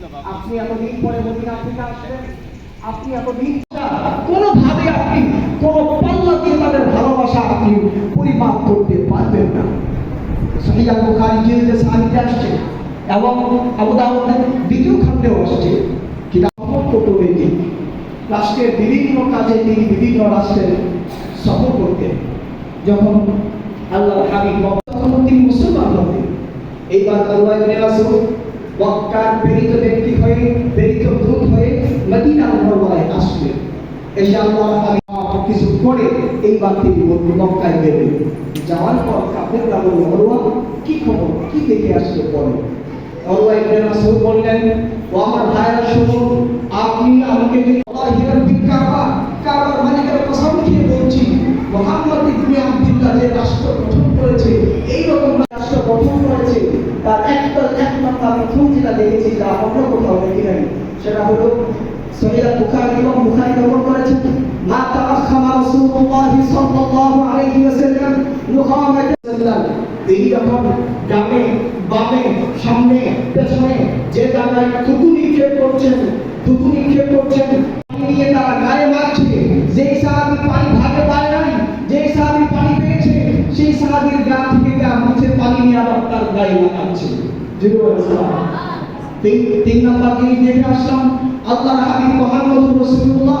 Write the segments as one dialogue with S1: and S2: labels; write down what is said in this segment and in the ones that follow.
S1: আপনি এতদিন পরে মদিনা থেকে আসলেন, আপনি এতদিন কোনোভাবে আপনি কোনো পাল্লা দিয়ে তাদের ভালোবাসা আপনি পরিমাপ করতে পারবেন না। সহিয়া বুখারী জিলদে সাহিত্যে আসছে এবং আবু দাউদের দ্বিতীয় খণ্ডেও আসছে। রাষ্ট্রের বিভিন্ন কাজে তিনি বিভিন্ন রাষ্ট্রের সফর করতেন। যখন আল্লাহ হাবিব তখন তিনি মুসলমান হতেন। এইবার আল্লাহ ইবনে রাসূল মক্কার প্রেরিত ব্যক্তি হয়ে, প্রেরিত দূত হয়ে মদিনা মুনাওয়ারায় আসলেন। এসে আল্লাহ কিছু করে এইবার তিনি মক্কায় গেলেন। যাওয়ার পর কাফেররা বলল অরুয়া কি খবর, কি দেখে আসলে পরে? অরুয়া ইবনে রাসূল বললেন, ও আমার ভাইরা শুনুন আপনি আমাকে যদি আল্লাহ বিকাবা কাবার মালিকের কসম খেয়ে বলছি, মোহাম্মদ ইবনে আব্দুল্লাহ যে রাষ্ট্র প্রথম যেটা দেখেছি যা অন্য কোথাও দেখি নাই, সেটা হলো সহিয়া বুখারী এবং বুখারী গ্রহণ করেছেন, মা তাআখামা রাসূলুল্লাহ সাল্লাল্লাহু আলাইহি ওয়াসাল্লাম মুহাম্মদ সাল্লাল্লাহু এই যখন ডানে, বামে, সামনে, পেছনে যে জায়গায় থুতু নিক্ষেপ করছেন থুতু নিক্ষেপ করছেন পানি নিয়ে তারা গায়ে মারছে যেই সাহাবি পানি ভাগে পায় নাই, যেই সাহাবি পানি পেয়েছে, সেই সাহাবির গা থেকে গা মুছে পানি নিয়ে আবার তার গায়ে লাগাচ্ছে। তিন তিন নাম্বার জিনিস দেখে আসলাম? আল্লাহ হাবিব মোহাম্মদ রসুল্লাহ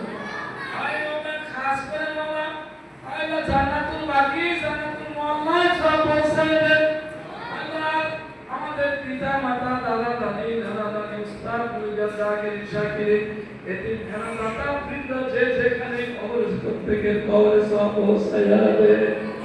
S2: উস্তাদ মুরিদার জাকির শাকির এতিম খানা দাতা বৃদ্ধ যে যেখানে কবর থেকে কবরে সব পৌঁছায়া দেন